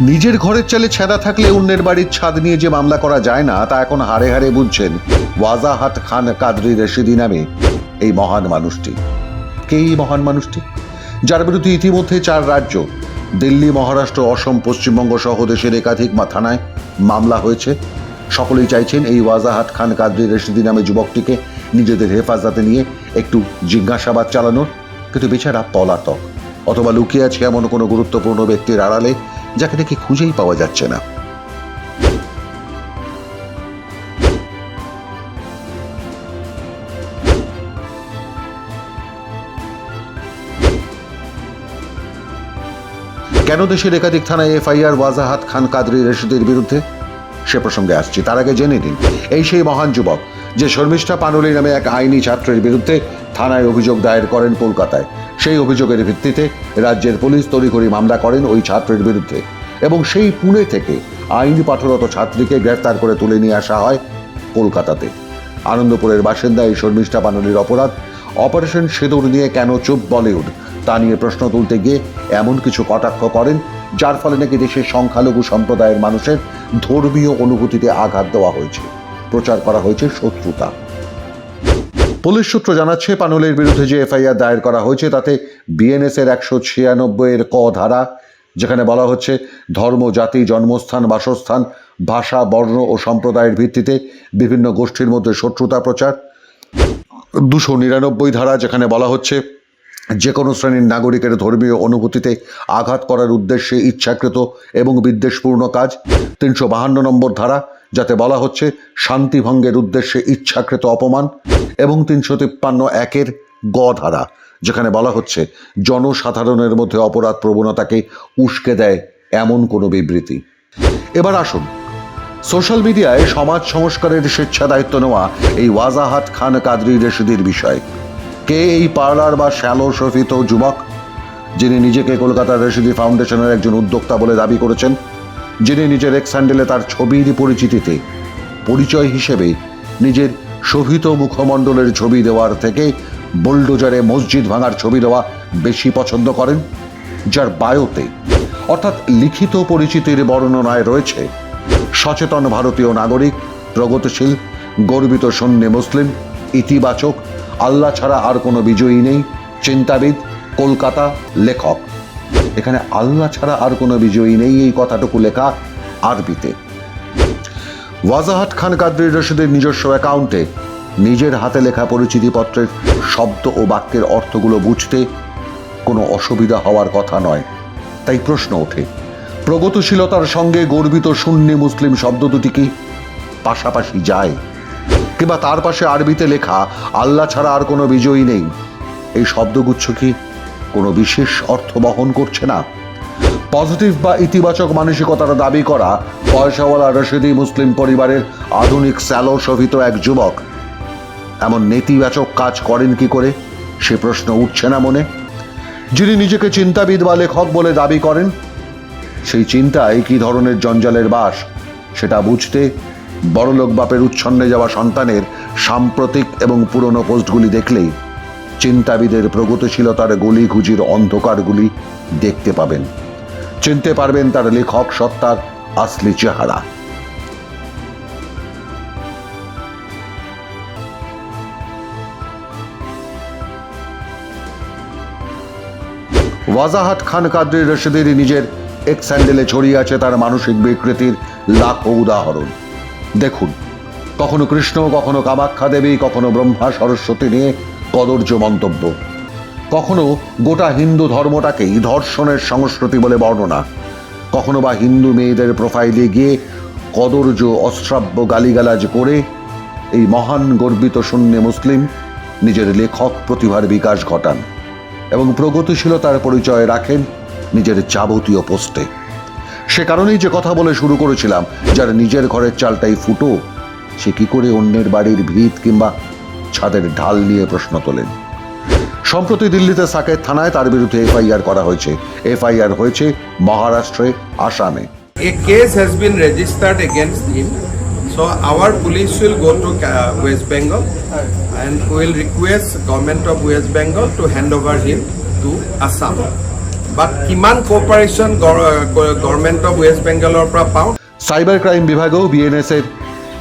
নিজের ঘরের চালে ছেঁদা থাকলে অন্যের বাড়ির ছাদ নিয়ে যে মামলা করা যায় না, তা এখন হারে হারে বুঝছেন ওয়াজাহাত খান কাদরি রেশিদি নামে এই মহান মানুষটি। কে এই মহান মানুষটি? যার বিরুদ্ধে ইতিমধ্যে চার রাজ্য, দিল্লি, মহারাষ্ট্র, অসম, পশ্চিমবঙ্গ সহ দেশের একাধিক থানায় মামলা হয়েছে। সকলেই চাইছেন এই ওয়াজাহাত খান কাদরি রেশিদি নামে যুবকটিকে নিজেদের হেফাজতে নিয়ে একটু জিজ্ঞাসাবাদ চালানোর। কিন্তু বেচারা পলাতক, অথবা লুকিয়ে আছে এমন কোনো গুরুত্বপূর্ণ ব্যক্তির আড়ালে যাকে নাকি খুঁজেই পাওয়া যাচ্ছে না। কেন দেশের একাধিক থানায় এফআইআর ওয়াজাহাত খান কাদরি রশিদের বিরুদ্ধে? সে প্রসঙ্গে আসছি, তার আগে জেনে নিন। এই সেই মহান যুবক, যে শর্মিষ্ঠা পানুলি নামে এক আইনি ছাত্রের বিরুদ্ধে থানায় অভিযোগ দায়ের করেন কলকাতায়। সেই অভিযোগের ভিত্তিতে রাজ্যের পুলিশ তড়িঘড়ি মামলা করেন ওই ছাত্রের বিরুদ্ধে এবং সেই পুনে থেকে আইন পাঠরত ছাত্রীকে গ্রেফতার করে তুলে নিয়ে আসা হয় কলকাতাতে। আনন্দপুরের বাসিন্দা এই শর্মিষ্ঠা পানুলির অপরাধ, অপারেশন সিঁদুর নিয়ে কেন চুপ বলিউড? তা নিয়ে প্রশ্ন তুলতে গিয়ে এমন কিছু কটাক্ষ করেন, যার ফলে নাকি দেশের সংখ্যালঘু সম্প্রদায়ের মানুষের ধর্মীয় অনুভূতিতে আঘাত দেওয়া হয়েছে। প্রচার করা হয়েছে শত্রুতা। পুলিশ সূত্র জানাচ্ছে, পানুলের বিরুদ্ধে যে এফআইআর দায়ের করা হয়েছে, তাতে বিএনএস এর একশো ছিয়ানব্বই এর ক ধারা, যেখানে বলা হচ্ছে, ধর্ম, জাতি, জন্মস্থান, বাসস্থান, ভাষা, বর্ণ ও সম্প্রদায়ের ভিত্তিতে বিভিন্ন গোষ্ঠীর মধ্যে শত্রুতা প্রচার। দুশো নিরানব্বই ধারা, যেখানে বলা হচ্ছে, যে কোনো শ্রেণির নাগরিকের ধর্মীয় অনুভূতিতে আঘাত করার উদ্দেশ্যে ইচ্ছাকৃত এবং বিদ্বেষপূর্ণ কাজ। তিনশো বাহান্ন নম্বর ধারা যাতে বলা হচ্ছে শান্তিভঙ্গের উদ্দেশ্যে ইচ্ছাকৃত অপমান এবং তিনশো তিপ্পান্ন একের গ ধারা যেখানে বলা হচ্ছে জনসাধারণের মধ্যে অপরাধ প্রবণতাকে উস্কে দেয় এমন কোনো বিবৃতি। এবার আসুন, সোশ্যাল মিডিয়ায় সমাজ সংস্কারের স্বেচ্ছা দায়িত্ব নেওয়া এই ওয়াজাহাত খান কাদরি রেশিদির বিষয়। কে এই পার্লার বা শ্যালো শোভিত যুবক, যিনি নিজেকে কলকাতার রেশিদি ফাউন্ডেশনের একজন উদ্যোক্তা বলে দাবি করেছেন যিনি নিজের এক্স হ্যান্ডেলে তার ছবির পরিচিতিতে পরিচয় হিসেবে নিজের শোভিত মুখমণ্ডলের ছবি দেওয়ার থেকে বোল্ডোজারে মসজিদ ভাঙার ছবি দেওয়া বেশি পছন্দ করেন, যার বায়োতে অর্থাৎ লিখিত পরিচিতির বর্ণনায় রয়েছে, সচেতন ভারতীয় নাগরিক, প্রগতিশীল, গর্বিত সন্ন্যে মুসলিম, ইতিবাচক, আল্লাহ ছাড়া আর কোনো বিজয়ী নেই, চিন্তাবিদ, কলকাতা লেখক। এখানে আল্লাহ ছাড়া আর কোনো বিজয়ী নেই এই কথাটুকু লেখা আরবিতে। ওয়াজাহাত খান কাদরি রশিদের নিজস্ব অ্যাকাউন্টে নিজের হাতে লেখা পরিচিতিপত্রের শব্দ ও বাক্যের অর্থগুলো বুঝতে কোনো অসুবিধা হওয়ার কথা নয়। তাই প্রশ্ন ওঠে, প্রগতিশীলতার সঙ্গে গর্বিত সুন্নি মুসলিম শব্দ দুটি কি পাশাপাশি যায়? কিংবা তার পাশে আরবিতে লেখা, আল্লাহ ছাড়া আর কোনো বিজয়ী নেই, এই শব্দগুচ্ছ কি কোনো বিশেষ অর্থ বহন করছে না। পজিটিভ বা ইতিবাচক মানসিকতার দাবি করা পয়সাওয়ালা রশিদি মুসলিম পরিবারের আধুনিক স্যালো শোভিত এক যুবক। এমন নেতিবাচক কাজ করেন কি করে? সে প্রশ্ন উঠছে না মনে। যিনি নিজেকে চিন্তাবিদ বা লেখক বলে দাবি করেন, সেই চিন্তায় কি ধরনের জঞ্জালের বাস? সেটা বুঝতে বড়লোক বাপের উচ্ছন্নে যাওয়া সন্তানের সাম্প্রতিক এবং পুরনো পোস্টগুলি দেখলেই চিন্তাবিদের প্রগতিশীলতার গলিঘুজির অন্ধকারগুলি দেখতে পাবেন। চিনতে পারবেন তার লেখক সত্তার আসলি চেহারা। ওয়াজাহাত খান কাদরি রশিদের নিজের এক স্যান্ডেলে ছড়িয়ে আছে তার মানসিক বিকৃতির লাখো উদাহরণ। দেখুন, কখনো কৃষ্ণ, কখনো কামাখ্যা দেবী, কখনো ব্রহ্মা, সরস্বতী নিয়ে কদর্য মন্তব্য। কখনো গোটা হিন্দু ধর্মটাকেই ধর্ষণের সংস্কৃতি বলে বর্ণনা। কখনো বা হিন্দু মেয়েদের প্রোফাইলে গিয়ে কদর্য, অশ্রাব্য গালিগালাজ করে এই মহান গর্বিত শূন্য মুসলিম নিজের লেখক প্রতিভার বিকাশ ঘটান এবং প্রগতিশীলতার পরিচয় রাখেন নিজের যাবতীয় পোস্টে। সে কারণেই যে কথা বলে শুরু করেছিলাম, যার নিজের ঘরের চালটাই ফুটো, সে কি করে অন্যের বাড়ির ভিত কিংবা ছাদের ঢাল নিয়ে প্রশ্ন তোলেন সম্প্রতি দিল্লিতে সাকেত থানায় তার বিরুদ্ধে এফআইআর করা হয়েছে এফআইআর হয়েছে মহারাষ্ট্রে আসামে A case has been registered against him. So our police will go to uh, West Bengal and will request government of West Bengal to hand over him to Assam. But কিমান cooperation government of West বেংগলৰ পৰা পাওঁ cyber crime বিভাগেও বিএনএসের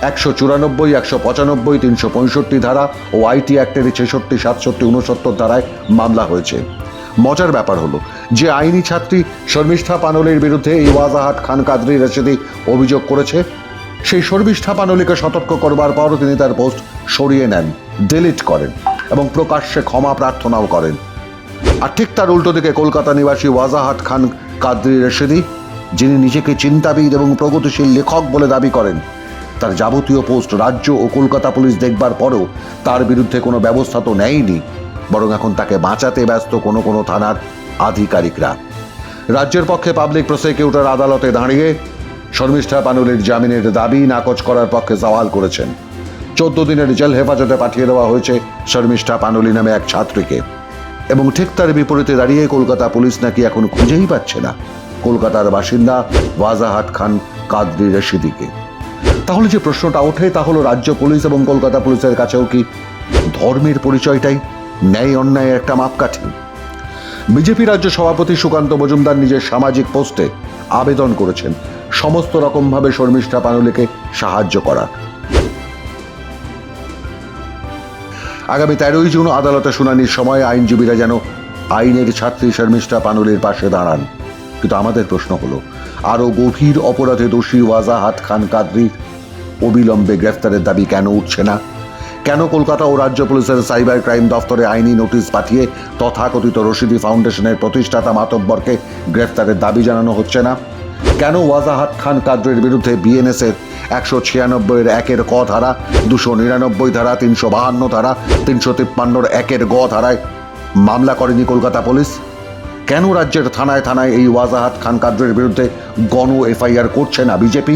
একশো চুরানব্বই, একশো পঁচানব্বই, তিনশো পঁয়ষট্টি ধারা ও আইটি অ্যাক্টের ছেষট্টি, সাতষট্টি উনসত্তর ধারায় মামলা হয়েছে। মজার ব্যাপার হলো, যে আইনি ছাত্রী শর্মিষ্ঠা পানলির বিরুদ্ধে এই ওয়াজাহাট খান কাদরি রশিদি অভিযোগ করেছে, সেই শর্মিষ্ঠা পানলিকে সতর্ক করবার পর তিনি তার পোস্ট সরিয়ে নেন, ডিলিট করেন এবং প্রকাশ্যে ক্ষমা প্রার্থনাও করেন। আর ঠিক তার উল্টো দিকে কলকাতা নিবাসী ওয়াজাহাট খান কাদরি রশিদি, যিনি নিজেকে চিন্তাবিদ এবং প্রগতিশীল লেখক বলে দাবি করেন তার যাবতীয় পোস্ট রাজ্য ও কলকাতা পুলিশ দেখবার পরেও তার বিরুদ্ধে কোনো ব্যবস্থা তো নেয়নি, বরং এখন তাকে বাঁচাতে ব্যস্ত কোনো কোনো থানার আধিকারিকরা। রাজ্যের পক্ষে পাবলিক প্রসিকিউটর আদালতে দাঁড়িয়ে শর্মিষ্ঠা পানুলির জামিনের দাবি নাকচ করার পক্ষে সওয়াল করেছেন। চোদ্দ দিনের জেল হেফাজতে পাঠিয়ে দেওয়া হয়েছে শর্মিষ্ঠা পানুলি নামে এক ছাত্রীকে। এবং ঠিক তার বিপরীতে দাঁড়িয়ে কলকাতা পুলিশ নাকি এখন খুঁজেই পাচ্ছে না। কলকাতার বাসিন্দা ওয়াজাহাট খান কাদরি রশিদিকে। তাহলে যে প্রশ্নটা ওঠে তা হলো রাজ্য পুলিশ এবং কলকাতা পুলিশের কাছেও কি? ধর্মের পরিচয়টাই ন্যায় অন্যায়ের একটা মাপকাঠি। বিজেপি রাজ্য সভাপতি সুকান্ত মজুমদার নিজের সামাজিক পোস্টে আবেদন করেছেন, সমস্ত রকমভাবে শর্মিষ্ঠা পানুলিকে সাহায্য করার আগামী তেরোই জুন আদালতে শুনানির সময় আইনজীবীরা যেন আইনের ছাত্রী শর্মিষ্ঠা পানুলির পাশে দাঁড়ান। কিন্তু আমাদের প্রশ্ন হলো, আরও গভীর অপরাধে দোষী ওয়াজাহাত খান কাদরির অবিলম্বে গ্রেফতারের দাবি কেন উঠছে না? কেন কলকাতা ও রাজ্য পুলিশের সাইবার ক্রাইম দফতরে আইনি নোটিশ পাঠিয়ে তথাকথিত রশিদি ফাউন্ডেশনের প্রতিষ্ঠাতা মাতব্বরকে গ্রেফতারের দাবি জানানো হচ্ছে না? কেন ওয়াজাহাত খান কাদ্রের বিরুদ্ধে বিএনএসের একশো ছিয়ানব্বইয়ের একের ক ধারা, দুশো নিরানব্বই ধারা, তিনশো বাহান্ন ধারা, তিনশো তিপ্পান্নর একের গ ধারায় মামলা করেনি কলকাতা পুলিশ? কেন রাজ্যের থানায় থানায় এই ওয়াজাহাত খান কাদরের বিরুদ্ধে গণ এফআইআর করছে না বিজেপি?